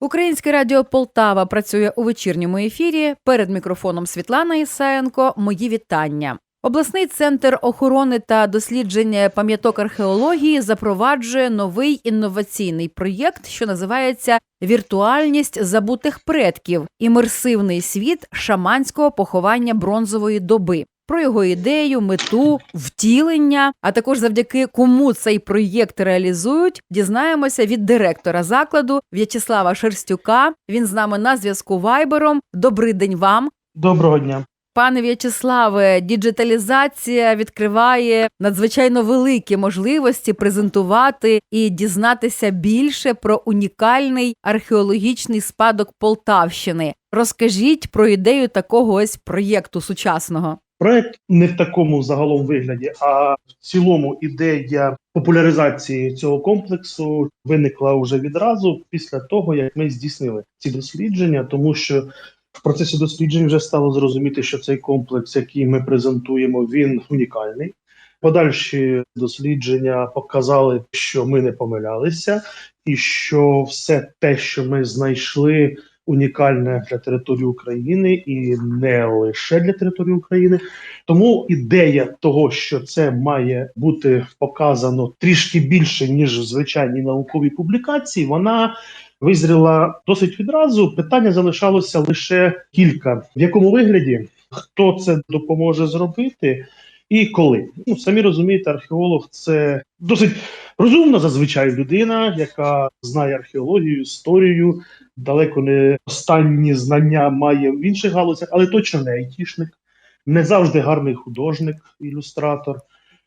Українське радіо Полтава працює у вечірньому ефірі. Перед мікрофоном Світлана Ісаєнко. Мої вітання. Обласний центр охорони та дослідження пам'яток археології запроваджує новий інноваційний проєкт, що називається Віртуальність забутих предків імерсивний світ шаманського поховання бронзової доби. Про його ідею, мету, втілення, а також завдяки кому цей проєкт реалізують, дізнаємося від директора закладу В'ячеслава Шерстюка. Він з нами на зв'язку вайбером. Добрий день вам. Доброго дня. Пане В'ячеславе, діджиталізація відкриває надзвичайно великі можливості презентувати і дізнатися більше про унікальний археологічний спадок Полтавщини. Розкажіть про ідею такого ось проєкту сучасного. Проект не в такому загалом вигляді, а в цілому ідея популяризації цього комплексу виникла вже відразу після того, як ми здійснили ці дослідження, тому що в процесі досліджень вже стало зрозуміти, що цей комплекс, який ми презентуємо, він унікальний. Подальші дослідження показали, що ми не помилялися, і що все те, що ми знайшли, унікальне для території України і не лише для території України. Тому ідея того, що це має бути показано трішки більше ніж в звичайній науковій публікації, вона визріла досить відразу. Питання залишалося лише кілька: в якому вигляді, хто це допоможе зробити. І коли ну самі розумієте, археолог це досить розумна зазвичай людина, яка знає археологію, історію, далеко не останні знання має в інших галузях, але точно не айтішник, не завжди гарний художник, ілюстратор,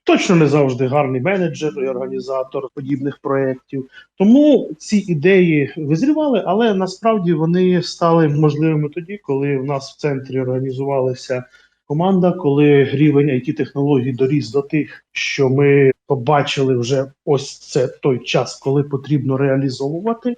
точно не завжди гарний менеджер і організатор подібних проєктів. Тому ці ідеї визрівали, але насправді вони стали можливими тоді, коли в нас в центрі організувалися. Команда, коли рівень it технологій доріс до тих, що ми побачили вже ось це той час, коли потрібно реалізовувати.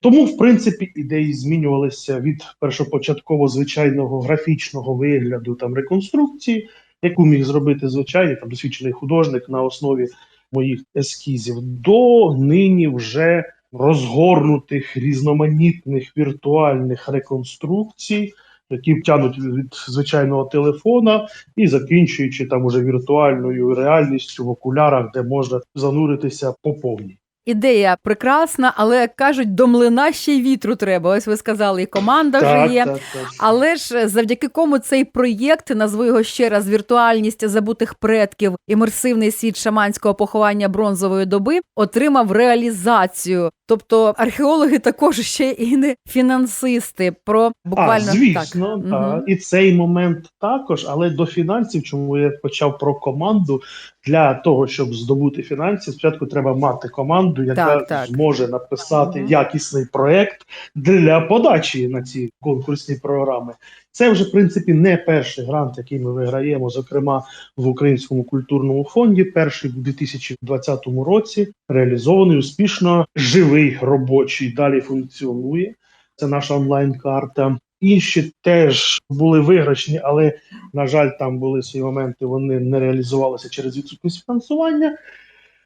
Тому, в принципі, ідеї змінювалися від першопочатково звичайного графічного вигляду там реконструкції, яку міг зробити звичайний там досвідчений художник на основі моїх ескізів, до нині вже розгорнутих різноманітних віртуальних реконструкцій які тянуть від звичайного телефона і закінчуючи там уже віртуальною реальністю в окулярах, де можна зануритися по повній. Ідея прекрасна, але кажуть, до млина ще й вітру треба. Ось ви сказали, і команда вже є. так, так. Але ж завдяки кому цей проєкт, назву його ще раз віртуальність забутих предків, імерсивний світ шаманського поховання бронзової доби, отримав реалізацію. Тобто археологи також ще і не фінансисти. Про буквально а, звісно, так. та. Мгм. і цей момент також, але до фінансів, чому я почав про команду для того, щоб здобути фінансів, спочатку треба мати команду, яка Так, так. зможе написати Мгм. якісний проект для подачі на ці конкурсні програми. Це вже в принципі не перший грант, який ми виграємо, зокрема в Українському культурному фонді. Перший в 2020 році реалізований успішно, живий робочий далі функціонує. Це наша онлайн-карта. Інші теж були виграшні, але на жаль, там були свої моменти. Вони не реалізувалися через відсутність фінансування.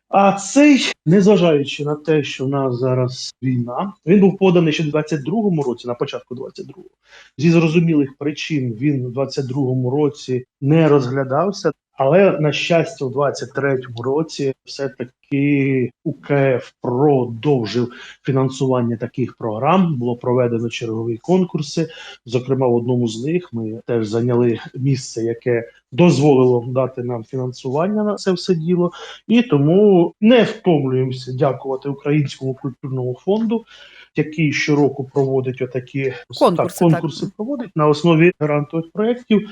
А цей, незважаючи на те, що в нас зараз війна, він був поданий ще в 22-му році, на початку 22-го. Зі зрозумілих причин він в 22-му році не розглядався. Але на щастя, у 23-му році все-таки УКФ продовжив фінансування таких програм. Було проведено чергові конкурси. Зокрема, в одному з них ми теж зайняли місце, яке дозволило дати нам фінансування на це все діло. І тому не втомлюємося дякувати Українському культурному фонду, який щороку проводить отакі Конкурси, так, конкурси проводить на основі грантових проєктів.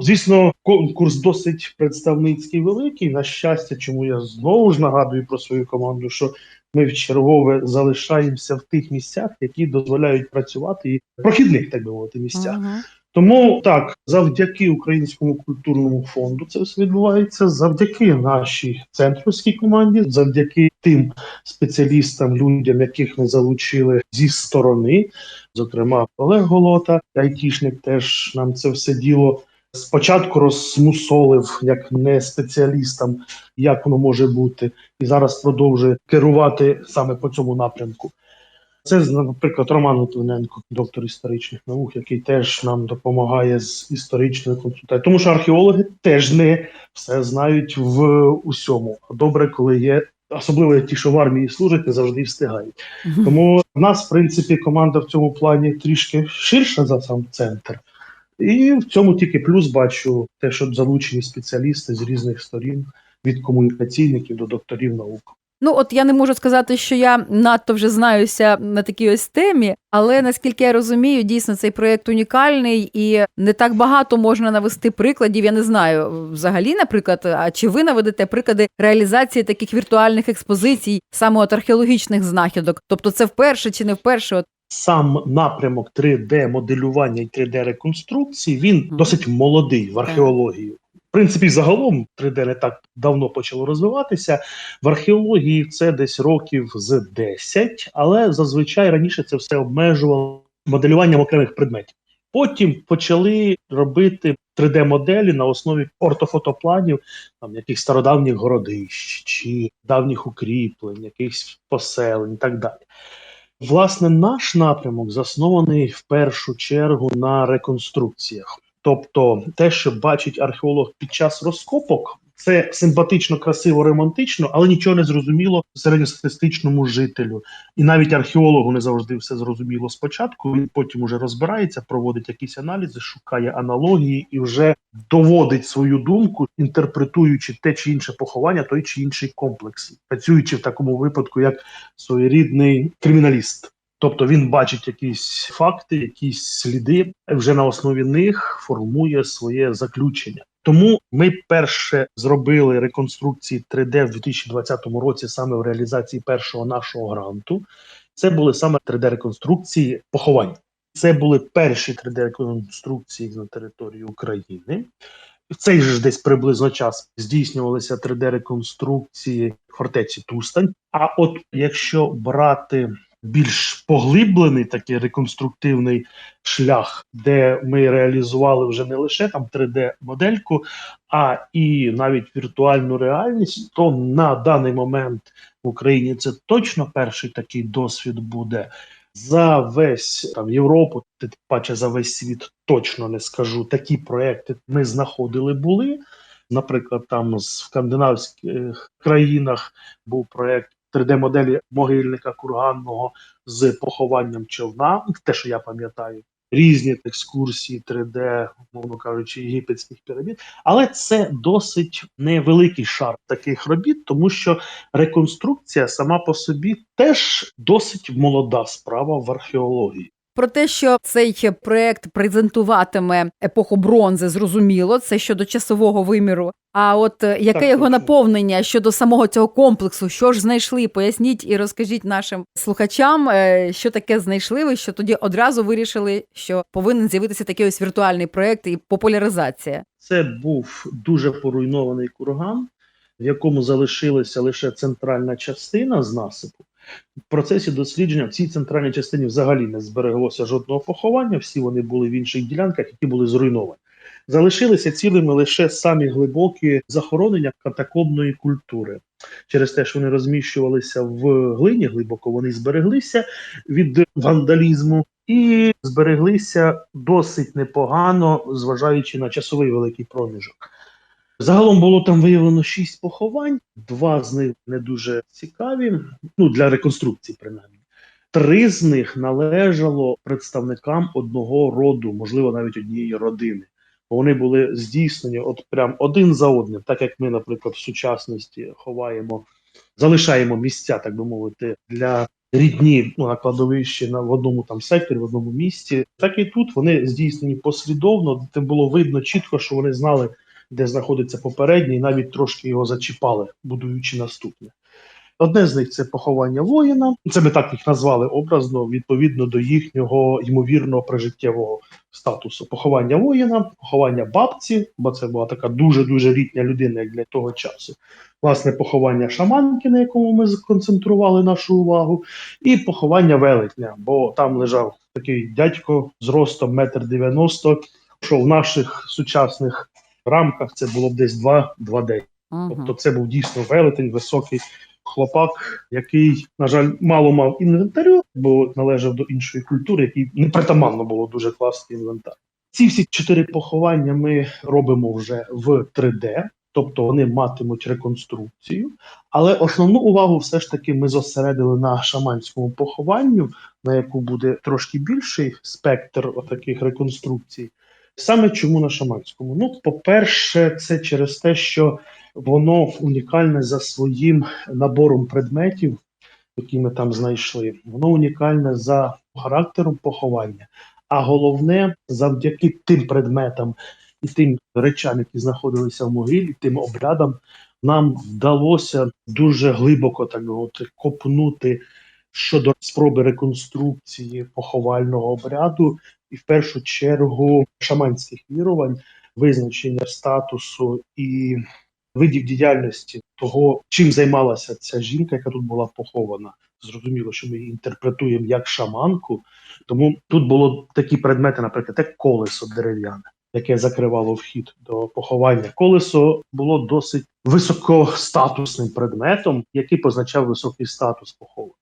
Звісно, конкурс досить представницький великий. На щастя, чому я знову ж нагадую про свою команду, що ми в чергове залишаємося в тих місцях, які дозволяють працювати і прохідних, так би мовити, місцях. Мгм. Тому так, завдяки Українському культурному фонду це все відбувається, завдяки нашій центрівській команді, завдяки тим спеціалістам, людям, яких ми залучили зі сторони, зокрема Олег Голота, айтішник, теж нам це все діло. Спочатку розмусолив як не спеціалістам, як воно може бути, і зараз продовжує керувати саме по цьому напрямку. Це, наприклад, Роман Литвиненко, доктор історичних наук, який теж нам допомагає з історичною консультацією. Тому що археологи теж не все знають в усьому. Добре, коли є. Особливо ті, що в армії служать, не завжди встигають. Тому в нас, в принципі, команда в цьому плані трішки ширша за сам центр. І в цьому тільки плюс бачу те, що залучені спеціалісти з різних сторін, від комунікаційників до докторів наук. Ну, от я не можу сказати, що я надто вже знаюся на такій ось темі, але наскільки я розумію, дійсно цей проєкт унікальний і не так багато можна навести прикладів. Я не знаю взагалі, наприклад, а чи ви наведете приклади реалізації таких віртуальних експозицій, саме от археологічних знахідок? Тобто, це вперше чи не вперше? От Сам напрямок 3D-моделювання і 3D-реконструкції він досить молодий в археології. В принципі, загалом 3D не так давно почало розвиватися. В археології це десь років з 10, але зазвичай раніше це все обмежувало моделюванням окремих предметів. Потім почали робити 3D-моделі на основі ортофотопланів там якихось стародавніх городищ чи давніх укріплень, якихось поселень і так далі. Власне, наш напрямок заснований в першу чергу на реконструкціях. Тобто, те, що бачить археолог під час розкопок, це симпатично, красиво, романтично, але нічого не зрозуміло середньостатистичному жителю. І навіть археологу не завжди все зрозуміло спочатку. Він потім уже розбирається, проводить якісь аналізи, шукає аналогії і вже доводить свою думку, інтерпретуючи те чи інше поховання, той чи інший комплекс, працюючи в такому випадку як своєрідний криміналіст. Тобто він бачить якісь факти, якісь сліди, вже на основі них формує своє заключення. Тому ми перше зробили реконструкції 3D в 2020 році саме в реалізації першого нашого гранту. Це були саме 3D-реконструкції поховань. Це були перші 3D-реконструкції на території України. В цей же десь приблизно час здійснювалися 3D-реконструкції фортеці Тустань. А от якщо брати більш поглиблений такий реконструктивний шлях, де ми реалізували вже не лише там 3D-модельку, а і навіть віртуальну реальність, то на даний момент в Україні це точно перший такий досвід буде. За весь там Європу, тим паче за весь світ точно не скажу. Такі проекти ми знаходили були. Наприклад, там в скандинавських країнах був проект 3D-моделі могильника курганного з похованням човна, те, що я пам'ятаю, різні екскурсії 3D, мовно кажучи, єгипетських пірамід. Але це досить невеликий шар таких робіт, тому що реконструкція сама по собі теж досить молода справа в археології. Про те, що цей проект презентуватиме епоху бронзи, зрозуміло, це щодо часового виміру. А от е, яке Так, його точно. наповнення щодо самого цього комплексу? Що ж знайшли? Поясніть і розкажіть нашим слухачам, е, що таке знайшли ви, що тоді одразу вирішили, що повинен з'явитися такий ось віртуальний проект і популяризація. Це був дуже поруйнований курган, в якому залишилася лише центральна частина з насипу. В процесі дослідження в цій центральній частині взагалі не збереглося жодного поховання, всі вони були в інших ділянках, які були зруйновані. Залишилися цілими лише самі глибокі захоронення катакомної культури. Через те, що вони розміщувалися в глині глибоко, вони збереглися від вандалізму і збереглися досить непогано, зважаючи на часовий великий проміжок. Загалом було там виявлено шість поховань, два з них не дуже цікаві, ну для реконструкції, принаймні. Три з них належало представникам одного роду, можливо, навіть однієї родини. Вони були здійснені от прям один за одним, так як ми, наприклад, в сучасності ховаємо, залишаємо місця, так би мовити, для рідні ну, на кладовищі на в одному там секторі, в одному місці. Так і тут вони здійснені послідовно. Тим було видно чітко, що вони знали, де знаходиться попередній, навіть трошки його зачіпали, будуючи наступне. Одне з них це поховання воїна. Це ми так їх назвали образно, відповідно до їхнього ймовірного прижиттєвого статусу. Поховання воїна, поховання бабці, бо це була така дуже дуже літня людина, як для того часу. Власне, поховання шаманки, на якому ми сконцентрували нашу увагу, і поховання велетня, бо там лежав такий дядько з ростом метр дев'яносто, що в наших сучасних рамках це було б десь 2-2,9. Тобто це був дійсно велетень, високий хлопак, який, на жаль, мало мав інвентарю, бо належав до іншої культури, який непритаманно було дуже класти інвентар. Ці всі чотири поховання ми робимо вже в 3D, тобто вони матимуть реконструкцію. Але основну увагу все ж таки ми зосередили на шаманському похованню, на яку буде трошки більший спектр таких реконструкцій. Саме чому на шаманському? Ну, по-перше, це через те, що воно унікальне за своїм набором предметів, які ми там знайшли. Воно унікальне за характером поховання. А головне, завдяки тим предметам і тим речам, які знаходилися в могилі, тим обрядам, нам вдалося дуже глибоко так мовити копнути щодо спроби реконструкції поховального обряду, і в першу чергу шаманських вірувань, визначення статусу і видів діяльності того, чим займалася ця жінка, яка тут була похована. Зрозуміло, що ми її інтерпретуємо як шаманку. Тому тут було такі предмети, наприклад, як колесо дерев'яне, яке закривало вхід до поховання. Колесо було досить високостатусним предметом, який позначав високий статус похованого.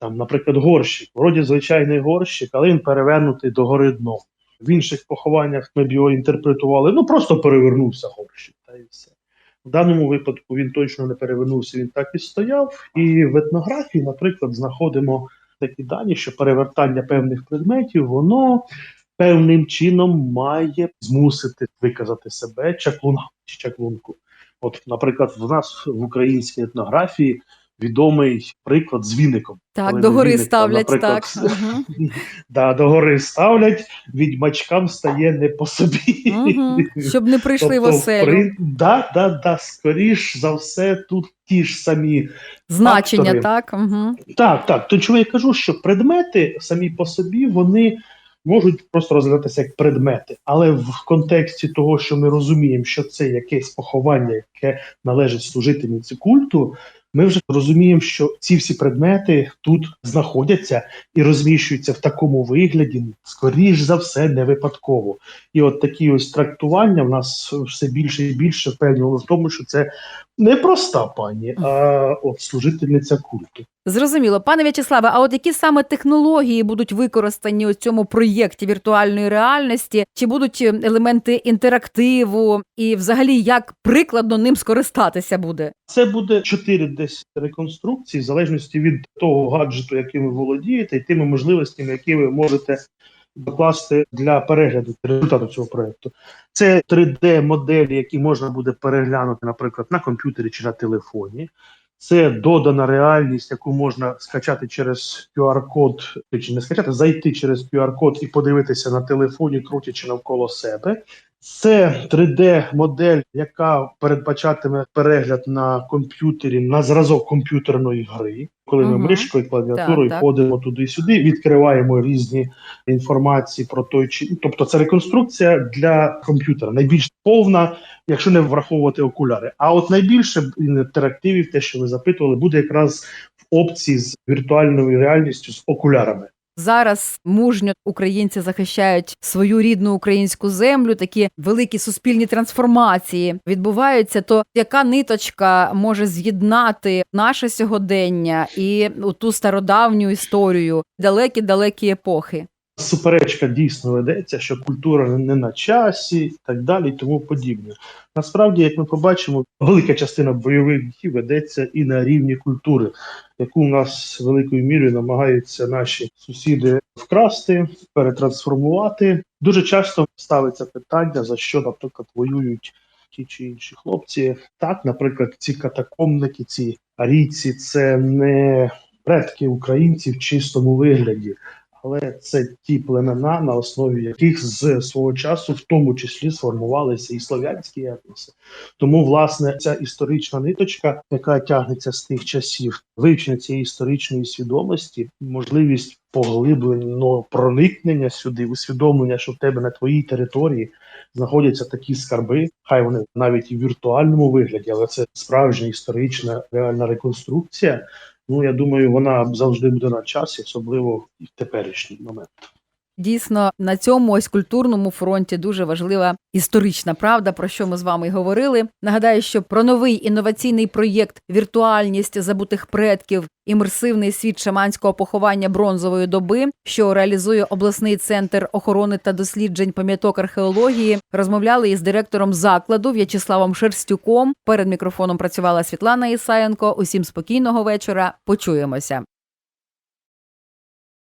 Там, наприклад, горщик, вроді звичайний горщик, але він перевернутий до гори дном. В інших похованнях ми б його інтерпретували. Ну просто перевернувся горщик, та і все. В даному випадку він точно не перевернувся, він так і стояв. І в етнографії, наприклад, знаходимо такі дані, що перевертання певних предметів, воно певним чином має змусити виказати себе чаклуна чи чаклунку. От, наприклад, в нас в українській етнографії відомий приклад з віником. Так, Коли до гори віник, ставлять наприклад, так. Да, до гори ставлять, відьмачкам стає не по собі. Угу. Щоб не прийшли в Тобто, оселю. при- Да, да, да, скоріш за все, тут ті ж самі Значення, фактори. так? Угу. Так, так. То чому я кажу, що предмети самі по собі вони можуть просто розглядатися як предмети, але в контексті того, що ми розуміємо, що це якесь поховання, яке належить служительниці культу ми вже розуміємо, що ці всі предмети тут знаходяться і розміщуються в такому вигляді, скоріш за все, не випадково. І от такі ось трактування в нас все більше і більше впевнено в тому, що це не проста пані, а от служительниця культу. Зрозуміло, пане В'ячеславе, а от які саме технології будуть використані у цьому проєкті віртуальної реальності? Чи будуть е, елементи інтерактиву, і взагалі як прикладно ним скористатися буде? Це буде 4D піддаватись реконструкції в залежності від того гаджету, яким ви володієте, і тими можливостями, які ви можете докласти для перегляду результату цього проекту. Це 3D-моделі, які можна буде переглянути, наприклад, на комп'ютері чи на телефоні. Це додана реальність, яку можна скачати через QR-код, чи не скачати, зайти через QR-код і подивитися на телефоні, крутячи навколо себе. Це 3D-модель, яка передбачатиме перегляд на комп'ютері на зразок комп'ютерної гри, коли ми Мгм. мишкою, клавіатурою Так, так. ходимо туди-сюди, відкриваємо різні інформації про той чи тобто це реконструкція для комп'ютера, найбільш повна, якщо не враховувати окуляри. А от найбільше інтерактивів, те, що ви запитували, буде якраз в опції з віртуальною реальністю з окулярами. Зараз мужньо українці захищають свою рідну українську землю. Такі великі суспільні трансформації відбуваються. То яка ниточка може з'єднати наше сьогодення і ту стародавню історію далекі-далекі епохи? Суперечка дійсно ведеться, що культура не на часі і так далі, і тому подібне. Насправді, як ми побачимо, велика частина бойових дій ведеться і на рівні культури, яку у нас великою мірою намагаються наші сусіди вкрасти, перетрансформувати. Дуже часто ставиться питання, за що, наприклад, воюють ті чи інші хлопці. Так, наприклад, ці катакомники, ці арійці, це не предки українців в чистому вигляді. Але це ті племена, на основі яких з свого часу, в тому числі, сформувалися і слов'янські етноси. Тому, власне, ця історична ниточка, яка тягнеться з тих часів, вивчення цієї історичної свідомості, можливість поглибленого проникнення сюди, усвідомлення, що в тебе на твоїй території знаходяться такі скарби, хай вони навіть і в віртуальному вигляді, але це справжня історична реальна реконструкція. Ну, я думаю, вона завжди буде на часі, особливо в теперішній момент. Дійсно, на цьому ось культурному фронті дуже важлива історична правда, про що ми з вами й говорили. Нагадаю, що про новий інноваційний проєкт Віртуальність забутих предків імерсивний світ шаманського поховання бронзової доби, що реалізує обласний центр охорони та досліджень пам'яток археології, розмовляли із директором закладу В'ячеславом Шерстюком. Перед мікрофоном працювала Світлана Ісаєнко. Усім спокійного вечора. Почуємося.